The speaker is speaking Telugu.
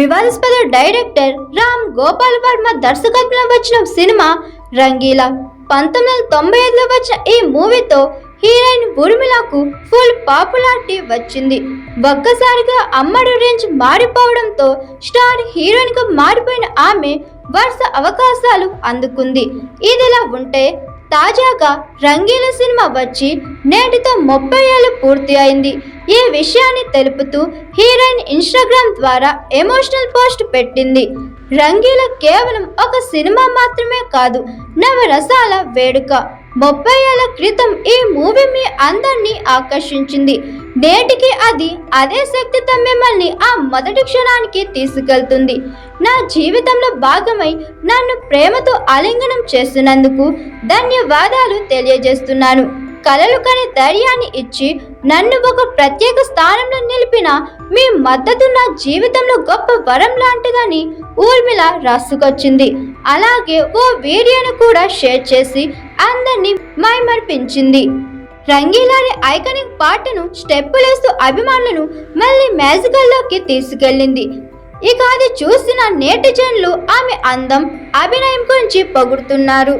వివాదాస్పద డైరెక్టర్ రామ్ గోపాల్ వర్మ దర్శకత్వంలో వచ్చిన సినిమా రంగీలా. పంతొమ్మిది వందల తొంభై ఐదులో వచ్చిన ఈ మూవీతో హీరోయిన్ ఊర్మిళకు ఫుల్ పాపులారిటీ వచ్చింది. ఒక్కసారిగా అమ్మడు రేంజ్ మారిపోవడంతో స్టార్ హీరోయిన్కు మారిపోయిన ఆమె వరుస అవకాశాలు అందుకుంది. ఇదిలా ఉంటే తాజాగా రంగీల సినిమా వచ్చి నేటితో ముప్పై ఏళ్ళు పూర్తి అయింది. ఈ విషయాన్ని తెలుపుతూ హీరోయిన్ ఇన్స్టాగ్రామ్ ద్వారా ఎమోషనల్ పోస్ట్ పెట్టింది. రంగీల కేవలం ఒక సినిమా మాత్రమే కాదు నవరసాల వేడుక. ముప్పై ఏళ్ళ క్రితం ఈ మూవీ మీ అందరినీ ఆకర్షించింది. నేటికి అది అదే శక్తితో మిమ్మల్ని ఆ మొదటి క్షణానికి తీసుకెళ్తుంది. నా జీవితంలో భాగమై నన్ను ప్రేమతో ఆలింగనం చేస్తున్నందుకు ధన్యవాదాలు తెలియజేస్తున్నాను. కలలు కని ధైర్యాన్ని ఇచ్చి నన్ను ఒక ప్రత్యేక స్థానంలో నిలిపిన మీ మద్దతు నా జీవితంలో గొప్ప వరం లాంటిదని ఊర్మిళ రాసుకొచ్చింది. అలాగే ఓ వీడియోను కూడా షేర్ చేసి అందరినీ మైమర్పించింది. రంగీలాని ఐకానిక్ పాటను స్టెప్పులేస్తూ అభిమానులను మళ్ళీ మ్యాజికల్లోకి తీసుకెళ్ళింది. ఇక అది చూసిన నేటిజన్లు ఆమె అందం అభినయం గురించి పొగుడుతున్నారు.